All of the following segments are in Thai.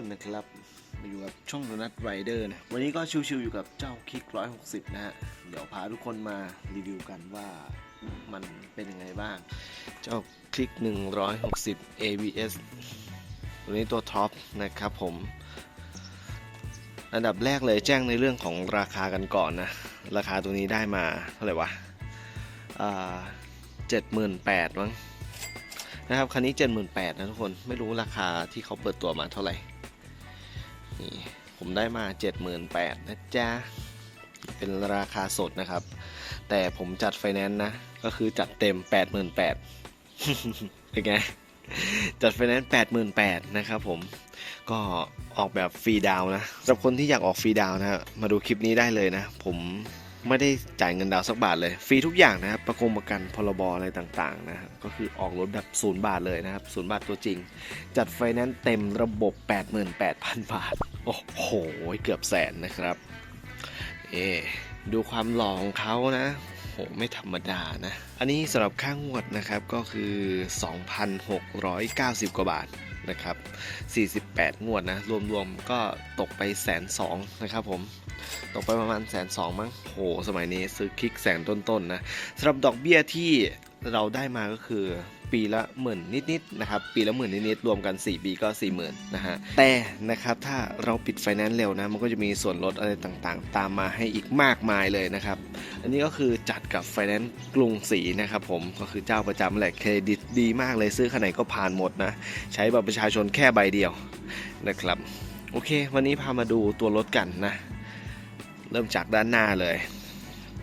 นนะครับมาอยู่กับช่องนัทไรเดอร์นะ วันนี้ก็ชิวๆอยู่กับเจ้าคลิก 160 นะฮะ เดี๋ยวพาทุกคนมารีวิวกันว่ามันเป็นยังไงบ้าง เจ้าคลิก 160 ABS ตัวนี้ตัวท็อปนะครับผม อันดับแรกเลยแจ้งในเรื่องของราคากันก่อนนะ ราคาตัวนี้ได้มาเท่าไหร่วะเจ็ดหมื่นแปดมั้งนะครับคันนี้78,000นะทุกคนไม่รู้ราคาที่เขาเปิดตัวมาเท่าไหร่ นี่ผมได้มา 78,000นะจ๊ะ เป็นราคาสดนะครับ แต่ผมจัดไฟแนนซ์นะ ก็คือจัดเต็ม 88,000เป็นไง จัดไฟแนนซ์88,000นะครับผม ก็ออกแบบฟรีดาวนะสำหรับคนที่อยากออกฟรีดาวนะมาดูคลิปนี้ได้เลยนะ ผมไม่ได้จ่ายเงินดาวสักบาทเลย ฟรีทุกอย่างนะครับ ประกงประกันพรบอะไรต่างๆนะครับก็คือออกรถแบบศูนย์บาทเลยนะครับศูนย์บาทตัวจริง จัดไฟแนนซ์เต็มระบบ 88,000 บาท โอ้โห เกือบแสนนะครับ เอะดูความหล่อของเขานะโหไม่ธรรมดานะ อันนี้สำหรับค่างวดนะครับก็คือ 2,690 กว่าบาทนะครับ 48 งวดนะ รวมๆ ก็ตกไปแสนสองนะครับผม ตกไปประมาณแสนสองมั้ง โห สมัยนี้ซื้อคลิกแสนต้นๆนะสำหรับดอกเบี้ยที่ เราได้มาก็คือปีละหมื่นนิดๆนะครับปีละหมื่นนิดๆรวมกัน 4 ปีก็ 4 0,000นะฮะแต่นะครับถ้าเราปิดไฟแนนซ์เร็วนะมันก็จะมีส่วนลดอะไรต่างๆ ตามมาให้อีกมากมายเลยนะครับ อันนี้ก็คือจัดกับไฟแนนซ์กรุงศรีนะครับผมก็คือเจ้าประจำแหละเครดิตดีมากเลยซื้อคันไหนก็ผ่านหมดนะใช้บัตรประชาชนแค่ใบเดียวนะครับโอเค วันนี้พามาดูตัวรถกันนะ เริ่มจากด้านหน้าเลย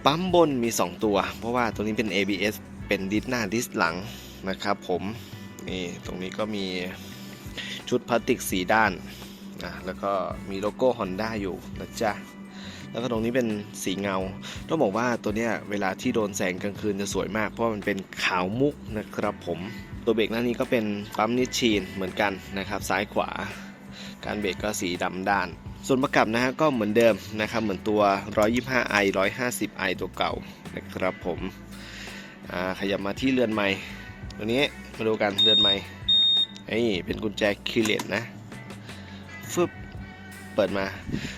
ปั๊มบนมี 2 ตัว เพราะว่าตัวนี้เป็น ABS เป็นดิสหน้าดิสหลังนะครับผมนี่ตรงนี้ก็มีชุดพลาสติกสีด้านนะแล้วก็มีโลโก้ Honda อยู่นะจ๊ะแล้วก็ตรงนี้เป็นสีเงา ต้องบอกว่าตัวเนี้ยเวลาที่โดนแสงกลางคืนจะสวยมาก เพราะมันเป็นขาวมุกนะครับผม ตัวเบรกหน้านี้ก็เป็นปั๊มนิชชีนเหมือนกันนะครับ ซ้ายขวา การเบรกก็สีดำด้าน ส่วนประกับนะฮะก็เหมือนเดิมนะครับ เหมือนตัว 125i 150i ตัวเก่านะครับผม ขยับมาที่เรือนไม้ตัวนี้มาดูกันเรือนไม้นี่เป็นกุญแจคีย์เลสนะฟึบเปิดมา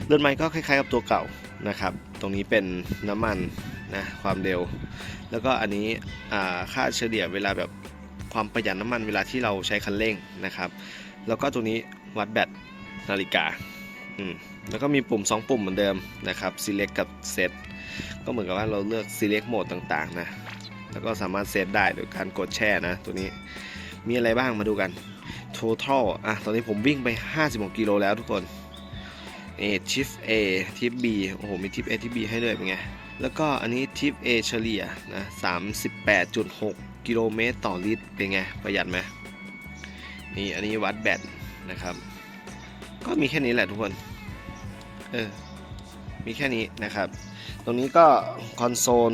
เรือนไม้ก็คล้ายๆกับตัวเก่านะครับ ตรงนี้เป็นน้ำมันนะความเร็ว แล้วก็อันนี้ค่าเฉลี่ยเวลาแบบความประหยัดน้ำมันเวลาที่เราใช้คันเร่งนะครับ แล้วก็ตรงนี้วัดแบตนาฬิกาอืมแล้วก็มีปุ่ม 2 ปุ่มเหมือนเดิมนะครับ select กับ set ก็เหมือนกับว่าเราเลือก select โหมดต่างๆนะ แล้วก็สามารถเซตได้โดยการกดแช่นะ ตัวนี้มีอะไรบ้างมาดูกัน total อะตอนนี้ผมวิ่งไป 56 กิโลแล้วทุกคนเอ shift A tip B โอ้โห มี tip A tip B ให้ด้วยเป็นไง แล้วก็อันนี้ tip A เฉลี่ยนะ38.6 กิโลเมตรต่อลิตร เป็นไง ประหยัดไหมนี่อันนี้วัดแบตนะครับ ก็มีแค่นี้แหละทุกคน เออ มีแค่นี้นะครับ ตรงนี้ก็คอนโซล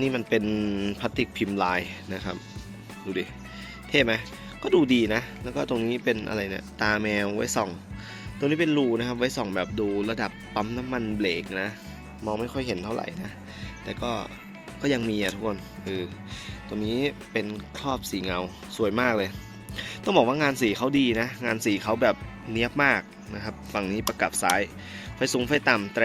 นี่มันเป็นพลาสติกพิมพ์ลายนะครับ ดูดิ เท่ไหมก็ดูดีนะ แล้วก็ตรงนี้เป็นอะไรเนี่ยตาแมวไว้ส่อง ตรงนี้เป็นรูนะครับ ไว้ส่องแบบดูระดับปั๊มน้ำมันเบรกนะ มองไม่ค่อยเห็นเท่าไหร่นะ แต่ก็ก็ยังมีอะทุกคนเออตรงนี้เป็นครอบสีเงาสวยมากเลย ต้องบอกว่างานสีเขาดีนะ งานสีเขาแบบเนี้ยบมากนะครับ ฝั่งนี้ประกับซ้าย ไฟสูงไฟต่ำแตร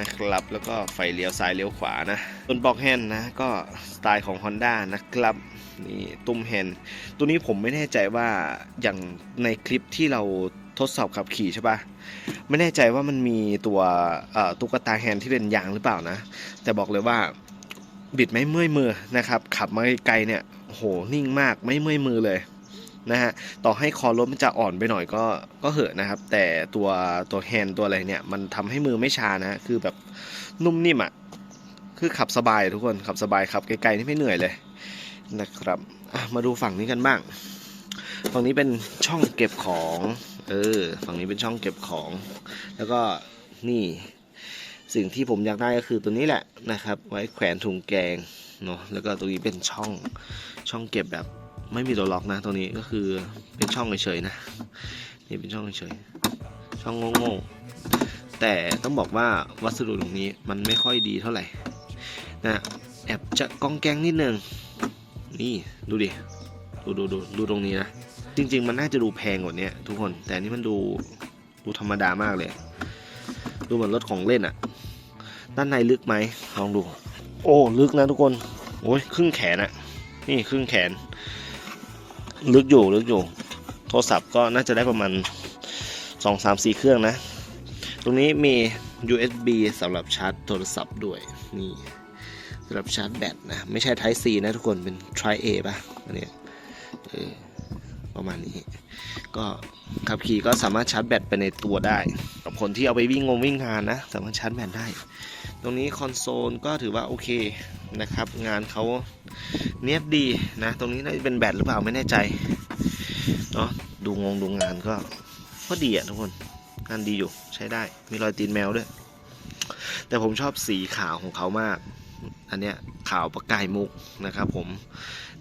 นะครับ แล้วก็ไฟเลี้ยวซ้ายเลี้ยวขวานะบนบล็อกแฮนด์นะก็สไตล์ของ Honda นะครับนี่ตุ้มแฮนด์ตัวนี้ผมไม่แน่ใจว่าอย่างในคลิปที่เราทดสอบขับขี่ใช่ปะไม่แน่ใจว่ามันมีตัวตุ๊กตาแฮนด์ที่เป็นยางหรือเปล่านะ แต่บอกเลยว่าบิดไม่เมื่อยมือนะครับ ขับมาไกลเนี่ยโหนิ่งมากไม่เมื่อยมือเลย นะฮะต่อให้คอรถมันจะอ่อนไปหน่อยก็ก็เหอะนะครับ แต่ตัวตัวแฮนด์ตัวอะไรเนี่ย มันทำให้มือไม่ชานะคือแบบนุ่มนิ่มอะ่ะคือขับสบายทุกคนขับสบายขับไกลๆนี่ไม่เหนื่อยเลยนะครับมาดูฝั่งนี้กันบ้าง ฝั่งนี้เป็นช่องเก็บของ เออ ฝั่งนี้เป็นช่องเก็บของ แล้วก็นี่ สิ่งที่ผมอยากได้ก็คือตัวนี้แหละนะครับ ไว้แขวนถุงแกงเนาะ แล้วก็ตรงนี้เป็นช่อง ช่องเก็บแบบ ไม่มีตัวล็อกนะตรงนี้ก็คือเป็นช่องเฉยๆนะนี่เป็นช่องเฉยๆช่องโง่ๆแต่ต้องบอกว่าวัสดุตรงนี้มันไม่ค่อยดีเท่าไหร่นะแอบจะกองแกงนิดนึงนี่ดูดิดูดูดูดูตรงนี้นะจริง ๆ มันน่าจะดูแพงกว่านี้ทุกคนแต่นนี่มันดูดูธรรมดามากเลย ดูเหมือนรถของเล่นอะด้านในลึกไหมลองดู โอ้ลึกนะทุกคนโอ้ยครึ่งแขนอะนี่ครึ่งแขน ลึกอยู่ลึกอยู่ โทรศัพท์ก็น่าจะได้ประมาณสองสามสี่เครื่องนะ ตรงนี้มี USB สำหรับชาร์จโทรศัพท์ด้วย นี่สำหรับชาร์จแบตนะ ไม่ใช่ Type C นะทุกคนเป็น Tri A ป่ะอันนี้ประมาณนี้ ก็ ขับขี่ก็สามารถชาร์จแบตไปในตัวได้ กับคนที่เอาไปวิ่งงงวิ่งงานนะ สามารถชาร์จแบตได้ ตรงนี้คอนโซลก็ถือว่าโอเคนะครับ งานเขาเนียบดีนะ ตรงนี้น่าจะเป็นแบตหรือเปล่าไม่แน่ใจเนาะดูงงดูงานก็ก็ดีอะทุกคนงานดีอยู่ใช้ได้มีรอยตีนแมวด้วย แต่ผมชอบสีขาวของเขามาก อันเนี้ยขาวประกายมุกนะครับผม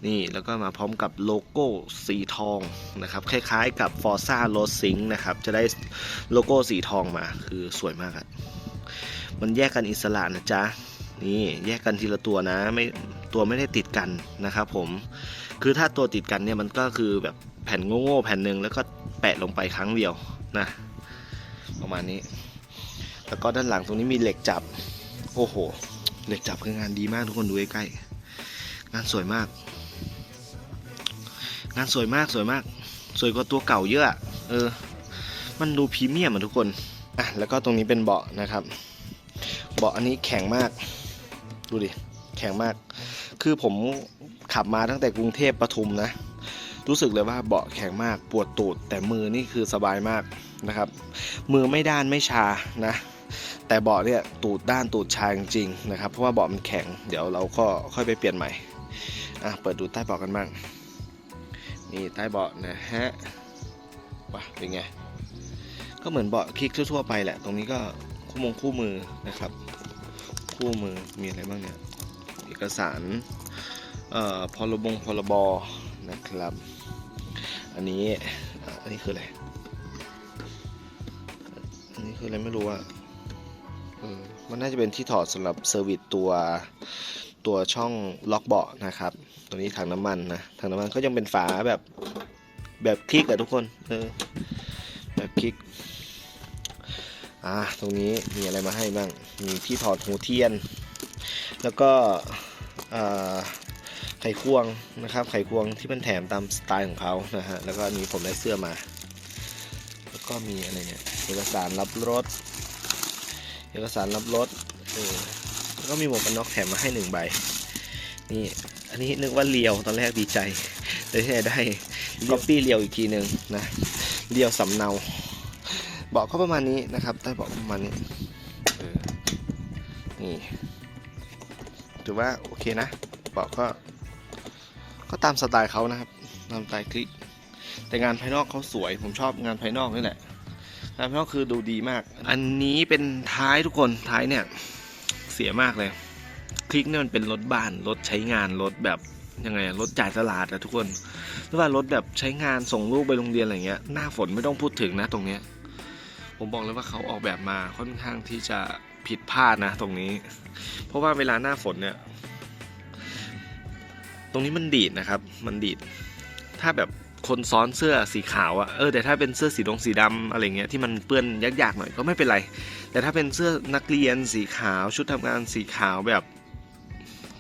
นี่แล้วก็มาพร้อมกับโลโก้สีทองนะครับ คล้ายๆกับ Forza r o a d s y n c นะครับ จะได้โลโก้สีทองมาคือสวยมากอะมันแยกกันอิสระนะจ๊ะ นี่แยกกันทีละตัวนะไม่ตัวไม่ได้ติดกันนะครับผมคือถ้าตัวติดกันเนี่ยมันก็คือแบบแผ่นโง่ๆแผ่นหนึ่งแล้วก็แปะลงไปครั้งเดียวนะ ประมาณนี้ แล้วก็ด้านหลังตรงนี้มีเหล็กจับ โอ้โห เหล็กจับคืองานดีมากทุกคนดูใกล้ๆงานสวยมาก งานสวยมากสวยมาก สวยกว่าตัวเก่าเยอะเออ มันดูพรีเมียมอะทุกคนอะแล้วก็ตรงนี้เป็นเบาะนะครับ เบาะอันนี้แข็งมาก ดูดิแข็งมาก คือผมขับมาตั้งแต่กรุงเทพปทุมนะ รู้สึกเลยว่าเบาะแข็งมากปวดตูดแต่มือนี่คือสบายมากนะครับ มือไม่ด้านไม่ชานะ แต่เบาะเนี่ยตูดด้านตูดชายจริงๆนะครับ เพราะว่าเบาะมันแข็ง เดี๋ยวเราก็ค่อยไปเปลี่ยนใหม่อะเปิดดูใต้เบาะกันบ้างนี่ใต้เบาะนะฮะว้าเป็นไงก็เหมือนเบาะคลิกทั่วๆไปแหละ ตรงนี้ก็คู่มงคู่มือนะครับ คู่มือมีอะไรบ้างเนี่ยเอกสารเอ่อพรบงพรบนะครับ อันนี้อันนี้คืออะไรอันนี้คืออะไรไม่รู้อะ มันน่าจะเป็นที่ถอดสำหรับเซอร์วิสตัวตัวช่องล็อกเบาะนะครับตัวนี้ถังน้ำมันนะถังน้ำมันก็ยังเป็นฝาแบบแบบคลิกอะทุกคนเออแบบคลิกอ่าตรงนี้มีอะไรมาให้บ้างมีที่ถอดหูเทียน แล้วก็ไขควงนะครับ ไขควงที่มันแถมตามสไตล์ของเขานะฮะแล้วก็อันนี้ผมได้เสื้อมา แล้วก็มีอะไรเนี่ยเอกสารรับรถ อกสารรับรถเออแล้วก็มีหมวกกันน็อกแถมมาให้หนึ่งใบ นี่ อันนี้นึกว่าเลียวตอนแรกดีใจแต่ที่ไหนได้ก๊อปปี้เลียวอีกทีหนึ่งนะเลียวสำเนาเบาะก็ประมาณนี้นะครับใต้เบาะประมาณนี้เออนี่ถือว่าโอเคนะเบาะก็ ก็ตามสไตล์เขานะครับตามสไตล์คลิกแต่งานภายนอกเขาสวย ผมชอบงานภายนอกนี่แหละ งานภายนอกคือดูดีมาก อันนี้เป็นท้ายทุกคนท้ายเนี่ย เสียมากเลย คลิกเนี่ยมันเป็นรถบ้านรถใช้งานรถแบบยังไงอะรถจ่ายตลาดอะทุกคนหรือว่ารถแบบใช้งานส่งลูกไปโรงเรียนอะไรเงี้ยหน้าฝนไม่ต้องพูดถึงนะตรงเนี้ยผมบอกเลยว่าเขาออกแบบมาค่อนข้างที่จะผิดพลาดนะ ตรงนี้ เพราะว่าเวลาหน้าฝนเนี่ย ตรงนี้มันดีดนะครับ มันดีด ถ้าแบบ คนซ้อนเสื้อสีขาวอะเออแต่ถ้าเป็นเสื้อสีดงสีดำอะไรเงี้ยที่มันเปื้อนยากๆหน่อยก็ไม่เป็นไร แต่ถ้าเป็นเสื้อนักเรียนสีขาวชุดทำงานสีขาวแบบ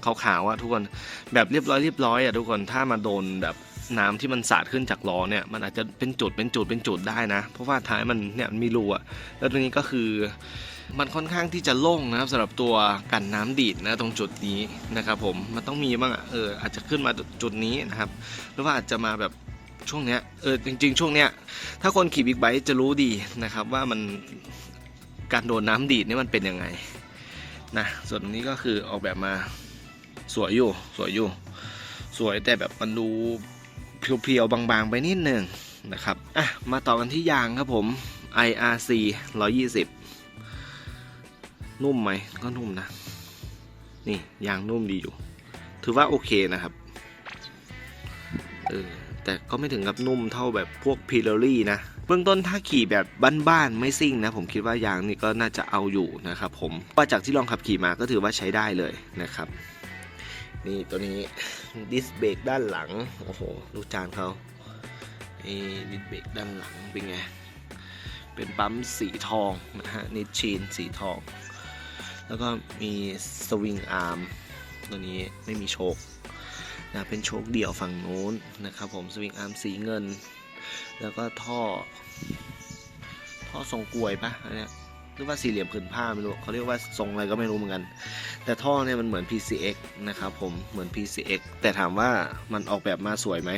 ขาวๆอะทุกคนแบบเรียบร้อยเรียบร้อยอะทุกคนถ้ามาโดนแบบน้ำที่มันสาดขึ้นจากล้อเนี่ยมันอาจจะเป็นจุดเป็นจุดเป็นจุดได้นะ เพราะว่าท้ายมันเนี่ยมันมีรูอะแล้วตรงนี้ก็คือมันค่อนข้างที่จะโล่งนะครับสำหรับตัวกันน้ำดีดนะตรงจุดนี้นะครับผมมันต้องมีบ้างอะเอออาจจะขึ้นมาจุดนี้นะครับ หรือว่าอาจจะมาแบบ ช่วงเนี้ยเออจริง ๆ ช่วงเนี้ยถ้าคนขี่บิ๊กไบค์จะรู้ดีนะครับว่ามันการโดนน้ำดีดนี่มันเป็นยังไงนะส่วนนี้ก็คือออกแบบมาสวยอยู่สวยอยู่ สวยแต่แบบมันดูเพียวๆบางๆ ไปนิดนึงนะครับอะมาต่อกันที่ยางครับผม IRC 120 นุ่มไหมก็นุ่มนะ นี่ยางนุ่มดีอยู่ ถือว่าโอเคนะครับเออ แต่ก็ไม่ถึงกับนุ่มเท่าแบบพวกพิลลรี่นะเบื้องต้นถ้าขี่แบบบ้านๆไม่ซิ่งนะผมคิดว่ายางนี่ก็น่าจะเอาอยู่นะครับผมว่าจากที่ลองขับขี่มาก็ถือว่าใช้ได้เลยนะครับนี่ตัวนี้ดิสเบรกด้านหลังโอ้โหดูกจานเขาดิสเบรกด้านหลังเป็นไงเป็นปั๊มสีทองนะฮะนิชชีนสีทอง แล้วก็มีสวิงอาร์มตัวนี้ไม่มีโชค นะเป็นโชคเดี่ยวฝั่งนู้นนะครับผมสวิงอาร์มสีเงิน แล้วก็ท่อ ท่อทรงกลวยปะอันเนี้ยหรือว่าสี่เหลี่ยมผืนผ้าไม่รู้เขาเรียกว่าทรงอะไรก็ไม่รู้เหมือนกัน แต่ท่อเนี่ยมันเหมือน PCX นะครับผมเหมือน PCX แต่ถามว่ามันออกแบบมาสวยไหม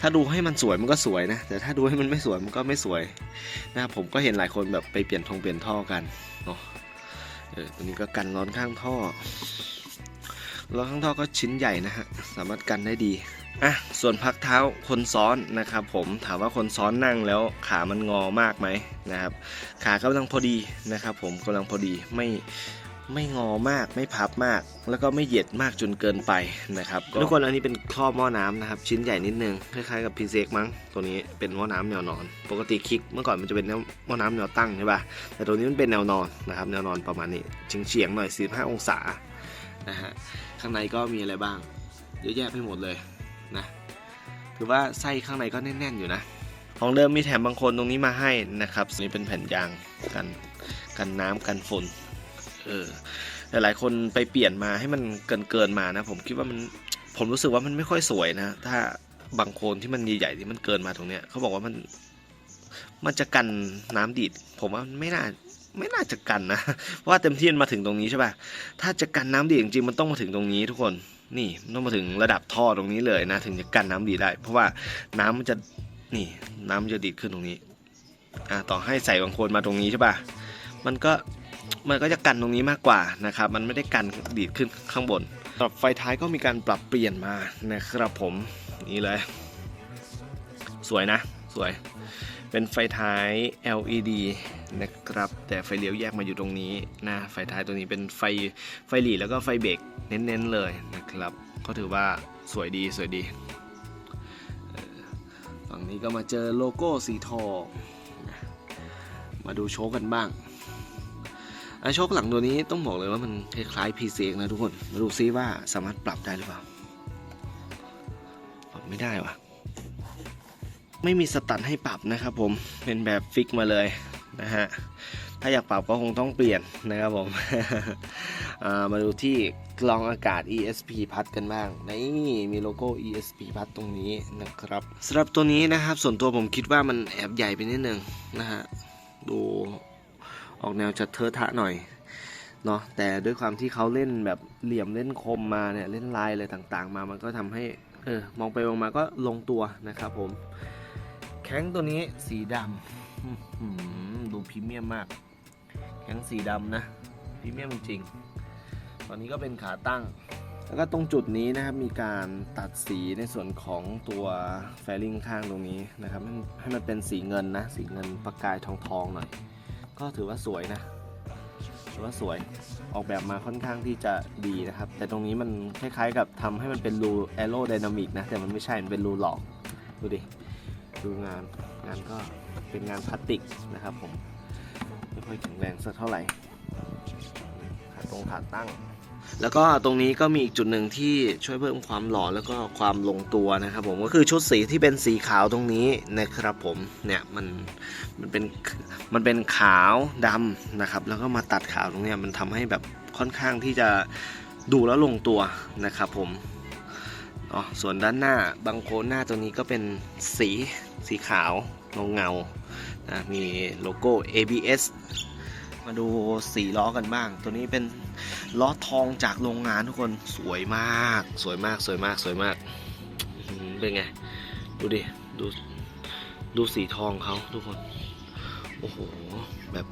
ถ้าดูให้มันสวยมันก็สวยนะ แต่ถ้าดูให้มันไม่สวยมันก็ไม่สวยนะครับผมก็เห็นหลายคนแบบไปเปลี่ยนทงเปลี่ยนท่อกันเนาะเออตัวนี้ก็กันร้อนข้างท่อ ร้อข้างท่อก็ชิ้นใหญ่นะฮะสามารถกันได้ดีอะส่วนพักเท้าคนซ้อนนะครับผมถามว่าคนซ้อนนั่งแล้วขามันงอมากไหมนะครับขากำลังพอดีนะครับผมกำลังพอดีไม่ไม่งอมากไม่พับมาก แล้วก็ไม่เหยียดมากจนเกินไปนะครับทุกคนอันนี้เป็นครอบหม้อน้ำนะครับ ชิ้นใหญ่นิดนึงคล้ายๆกับพีเซกมั้งตัวนี้เป็นหม้อน้ำแนวนอน ปกติคลิกเมื่อก่อนมันจะเป็นหม้อน้ำแนวตั้งใช่ป่ะแต่ตัวนี้มันเป็นแนวนอนนะครับแนวนอนประมาณนี้เฉียงๆหน่อย45องศา นะฮะข้างในก็มีอะไรบ้าง เยอะแยะไปหมดเลยนะถือว่าไส้ข้างในก็แน่นๆอยู่นะของเดิมมีแถมบางคนตรงนี้มาให้นะครับนี่เป็นแผ่นยางกันกันน้ำกันฝนเออหลายๆคนไปเปลี่ยนมาให้มันเกินเกินๆมานะ ผมคิดว่ามันผมรู้สึกว่ามันไม่ค่อยสวยนะ ถ้าบางโคนที่มันใหญ่ๆที่มันเกินมาตรงเนี้ยเขาบอกว่ามันมันจะกันน้ำดีด ผมว่าไม่น่า ไม่น่าจะกันนะว่าเต็มที่มันมาถึงตรงนี้ใช่ป่ะถ้าจะกันน้ำดีจริงๆมันต้องมาถึงตรงนี้ทุกคนนี่ต้องมาถึงระดับท่อตรงนี้เลยนะถึงจะกันน้ำดีได้ เพราะว่าน้ำมันจะนี่น้ำมันจะดีดขึ้นตรงนี้อ่าต่อให้ใส่บางคนมาตรงนี้ใช่ป่ะมันก็มันก็จะกันตรงนี้มากกว่านะครับมันไม่ได้กันดีดขึ้นข้างบนสำหรับไฟท้ายก็มีการปรับเปลี่ยนมานะครับผมนี่เลย สวยนะ สวย เป็นไฟท้าย LED นะครับ แต่ไฟเลี้ยวแยกมาอยู่ตรงนี้นะไฟท้ายตัวนี้เป็นไฟไฟหลีแล้วก็ไฟเบรกเน้นๆเลยนะครับ ก็ถือว่าสวยดีสวยดีฝั่งนี้ก็มาเจอโลโก้สีทองมาดูโชคกันบ้างโชคหลังตัวนี้ต้องบอกเลยว่ามันคล้ายๆ PC นะทุกคน มาดูซิว่าสามารถปรับได้หรือเปล่า ปรับไม่ได้วะ ไม่มีสตัดให้ปรับนะครับผมเป็นแบบฟิกมาเลยนะฮะถ้าอยากปรับก็คงต้องเปลี่ยนนะครับผมามาดูที่กรองอากาศ ESP พัดกันบ้างนี่มีโลโก้ ESP พัดตรงนี้นะครับสำหรับตัวนี้นะครับ ส่วนตัวผมคิดว่ามันแอบใหญ่ไปนิดนึงนะฮะดูออกแนวจะเทอะทะหน่อยเนาะแต่ด้วยความที่เขาเล่นแบบเหลี่ยมเล่นคมมาเนี่ยเล่นลายอะไรต่างๆ มามันก็ทำให้เออมองไปมองมาก็ลงตัวนะครับผม แข้งตัวนี้สีดำดูพรีเมียมมาก แข้งสีดำนะพรีเมียมจริงตอนนี้ก็เป็นขาตั้ง แล้วก็ตรงจุดนี้นะครับมีการตัดสีในส่วนของตัวแฟลิงข้างตรงนี้นะครับให้มันให้มันเป็นสีเงินนะ สีเงินประกายทองทองๆหน่อย ก็ถือว่าสวยนะถือว่าสวยออกแบบมาค่อนข้างที่จะดีนะครับ แต่ตรงนี้มันคล้ายๆกับทำให้มันเป็นรูแอโรไดนามิกนะ แต่มันไม่ใช่ มันเป็นรูหลอก ดูดิ ดูงานงานก็เป็นงานพลาสติกนะครับผม ไม่ค่อยแข็งแรงสักเท่าไหร่ขาตรงขาตั้ง แล้วก็ตรงนี้ก็มีอีกจุดหนึ่งที่ช่วยเพิ่มความหล่อแล้วก็ความลงตัวนะครับผมก็คือชุดสีที่เป็นสีขาวตรงนี้นะครับผมเนี่ยมันมันเป็นมันเป็นขาวดำนะครับ แล้วก็มาตัดขาวตรงเนี้ยมันทำให้แบบค่อนข้างที่จะดูแล้วลงตัวนะครับผม อ๋อส่วนด้านหน้าบางโคนหน้าตัวนี้ก็เป็นสีสีขาวเงาเงานะมีโลโก้ ABS มาดูสีล้อกันบ้าง ตัวนี้เป็นล้อทองจากโรงงานทุกคนสวยมาก สวยมากสวยมากสวยมากเป็นไง ดูดิ ดูดูสีทองเขาทุกคน โอ้โห แบบ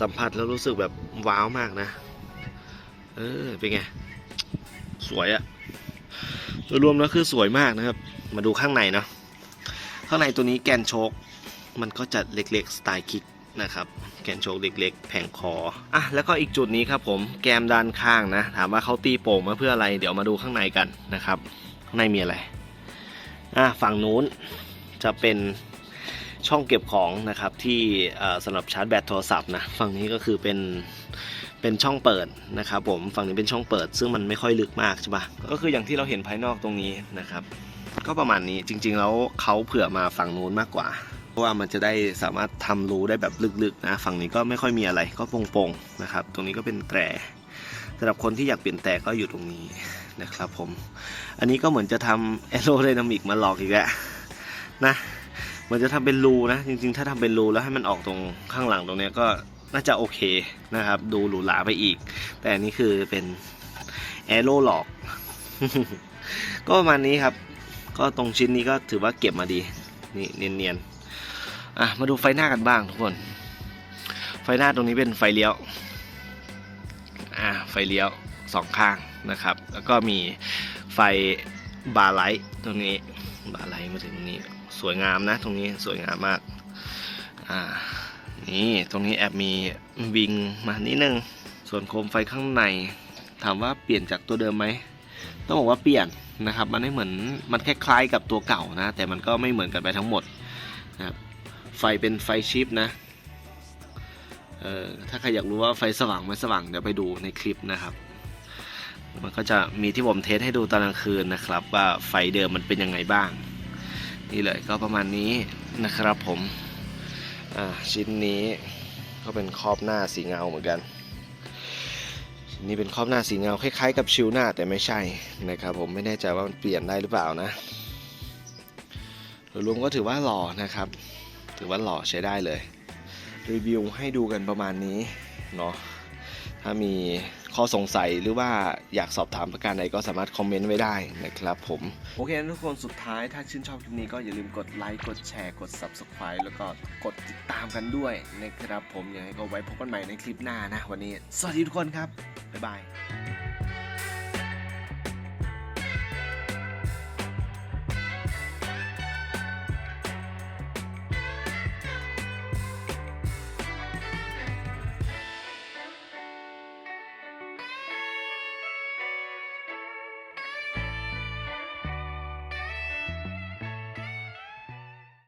สัมผัสแล้วรู้สึกแบบว้าวมากนะ เออ เป็นไง สวยอะ โดยรวมแล้วคือสวยมากนะครับ มาดูข้างในเนาะข้างในตัวนี้แกนโชคมันก็จะเล็กๆสไตล์คิกนะครับแกนโชคเล็ก ๆ แผงคออะแล้วก็อีกจุดนี้ครับผมแกมด้านข้างนะ ถามว่าเขาตีโป่งมาเพื่ออะไร เดี๋ยวมาดูข้างในกันนะครับ ข้างในมีอะไรอะฝั่งนู้นจะเป็นช่องเก็บของนะครับที่สำหรับชาร์จแบตโทรศัพท์นะฝั่งนี้ก็คือเป็น เป็นช่องเปิดนะครับผมฝั่งนี้เป็นช่องเปิด ซึ่งมันไม่ค่อยลึกมากใช่ปะก็คืออย่างที่เราเห็นภายนอกตรงนี้นะครับ ก็ประมาณนี้จริง ๆ แล้วเขาเผื่อมาฝั่งนู้นมากกว่า เพราะว่ามันจะได้สามารถทำรูได้แบบลึกๆนะฝั่งนี้ก็ไม่ค่อยมีอะไรก็โปร่งๆนะครับ ตรงนี้ก็เป็นแตรสำหรับคนที่อยากเปลี่ยนแต่ก็อยู่ตรงนี้นะครับผม อันนี้ก็เหมือนจะทำแอโรไดนามิกมาหลอกอีกแล้วนะ เหมือนจะทำเป็นรูนะ จริงๆ ถ้าทำเป็นรูแล้วให้มันออกตรงข้างหลังตรงเนี้ยก็ น่าจะโอเคนะครับ ดูหรูหราไปอีก แต่อันนี้คือเป็นแอโร่หลอก ก็ประมาณนี้ครับ ก็ตรงชิ้นนี้ก็ถือว่าเก็บมาดี นี่เนียนๆอะมาดูไฟหน้ากันบ้างทุกคน ไฟหน้าตรงนี้เป็นไฟเลี้ยวอ่าไฟเลี้ยวสองข้างนะครับ แล้วก็มีไฟบาร์ไลท์ตรงนี้บาร์ไลท์มาถึงตรงนี้ สวยงามนะ ตรงนี้สวยงามมากอ่า นี่ตรงนี้แอบมีวิงมานิดนึง ส่วนโคมไฟข้างใน ถามว่าเปลี่ยนจากตัวเดิมไหมต้องบอกว่าเปลี่ยนนะครับ มันไม่เหมือนมันคล้ายๆกับตัวเก่านะ แต่มันก็ไม่เหมือนกันไปทั้งหมดนะครับไฟเป็นไฟชิปนะเอ่อถ้าใครอยากรู้ว่าไฟสว่างไม่สว่างเดี๋ยวไปดูในคลิปนะครับ มันก็จะมีที่ผมเทสให้ดูตอนกลางคืนนะครับ ว่าไฟเดิมมันเป็นยังไงบ้าง นี่เลยก็ประมาณนี้นะครับผม อ่าชิ้นนี้ก็เป็นครอบหน้าสีเงาเหมือนกันนี่เป็นครอบหน้าสีเงาคล้ายๆกับชิวหน้าแต่ไม่ใช่นะครับผมไม่แน่ใจว่ามันเปลี่ยนได้หรือเปล่านะโดยรวมก็ถือว่าหล่อนะครับ ถือว่าหล่อใช้ได้เลย รีวิวให้ดูกันประมาณนี้เนาะถ้ามี ข้อสงสัยหรือว่าอยากสอบถามประการใดก็สามารถคอมเมนต์ไว้ได้นะครับผมโอเคทุกคนสุดท้ายถ้าชื่นชอบคลิปนี้ก็อย่าลืมกดไลค์กดแชร์กด Subscribe แล้วก็กดติดตามกันด้วยนะครับผมยังไงก็ไว้พบกันใหม่ในคลิปหน้านะวันนี้ สวัสดีทุกคนครับบ๊ายบาย